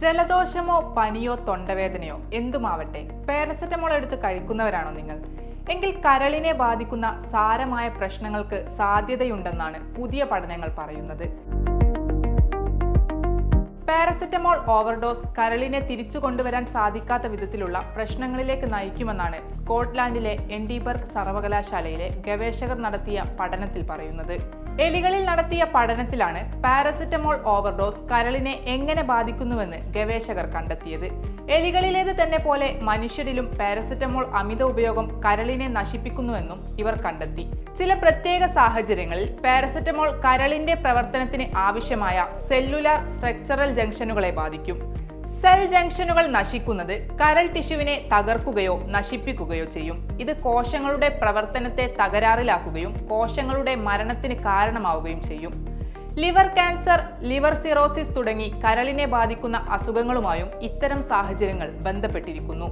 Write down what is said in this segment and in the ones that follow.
ജലദോഷമോ പനിയോ തൊണ്ടവേദനയോ എന്തുമാവട്ടെ പാരസെറ്റമോൾ എടുത്ത് കഴിക്കുന്നവരാണോ നിങ്ങൾ? എങ്കിൽ കരളിനെ ബാധിക്കുന്ന സാരമായ പ്രശ്നങ്ങൾക്ക് സാധ്യതയുണ്ടെന്നാണ് പുതിയ പഠനങ്ങൾ പറയുന്നത്. പാരസെറ്റമോൾ ഓവർഡോസ് കരളിനെ തിരിച്ചു കൊണ്ടുവരാൻ സാധിക്കാത്ത വിധത്തിലുള്ള പ്രശ്നങ്ങളിലേക്ക് നയിക്കുമെന്നാണ് സ്കോട്ട്ലാൻഡിലെ എൻഡിബർഗ് സർവകലാശാലയിലെ ഗവേഷകർ നടത്തിയ പഠനത്തിൽ പറയുന്നത്. എലികളിൽ നടത്തിയ പഠനത്തിലാണ് പാരസെറ്റമോൾ ഓവർഡോസ് കരളിനെ എങ്ങനെ ബാധിക്കുന്നുവെന്ന് ഗവേഷകർ കണ്ടെത്തിയത്. എലികളിലേത് തന്നെ പോലെ മനുഷ്യരിലും പാരസെറ്റമോൾ അമിത ഉപയോഗം കരളിനെ നശിപ്പിക്കുന്നുവെന്നും ഇവർ കണ്ടെത്തി. ചില പ്രത്യേക സാഹചര്യങ്ങളിൽ പാരസെറ്റമോൾ കരളിന്റെ പ്രവർത്തനത്തിന് ആവശ്യമായ സെല്ലുലാർ സ്ട്രക്ചറൽ ജംഗ്ഷനുകളെ ബാധിക്കും. സെൽ ജംഗ്ഷനുകൾ നശിക്കുന്നത് കരൾ ടിഷ്യുവിനെ തകർക്കുകയോ നശിപ്പിക്കുകയോ ചെയ്യും. ഇത് കോശങ്ങളുടെ പ്രവർത്തനത്തെ തകരാറിലാക്കുകയും കോശങ്ങളുടെ മരണത്തിന് കാരണമാവുകയും ചെയ്യും. ലിവർ ക്യാൻസർ ലിവർ സിറോസിസ് തുടങ്ങി കരളിനെ ബാധിക്കുന്ന അസുഖങ്ങളുമായും ഇത്തരം സാഹചര്യങ്ങൾ ബന്ധപ്പെട്ടിരിക്കുന്നു.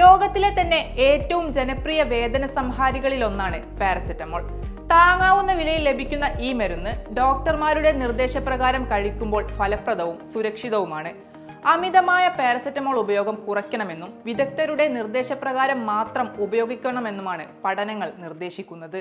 ലോകത്തിലെ തന്നെ ഏറ്റവും ജനപ്രിയ വേദന സംഹാരികളിലൊന്നാണ് പാരസെറ്റമോൾ. താങ്ങാവുന്ന വിലയിൽ ലഭിക്കുന്ന ഈ മരുന്ന് ഡോക്ടർമാരുടെ നിർദ്ദേശപ്രകാരം കഴിക്കുമ്പോൾ ഫലപ്രദവും സുരക്ഷിതവുമാണ്. അമിതമായ പാരസെറ്റമോൾ ഉപയോഗം കുറയ്ക്കണമെന്നും വിദഗ്ധരുടെ നിർദ്ദേശപ്രകാരം മാത്രം ഉപയോഗിക്കണമെന്നുമാണ് പഠനങ്ങൾ നിർദ്ദേശിക്കുന്നത്.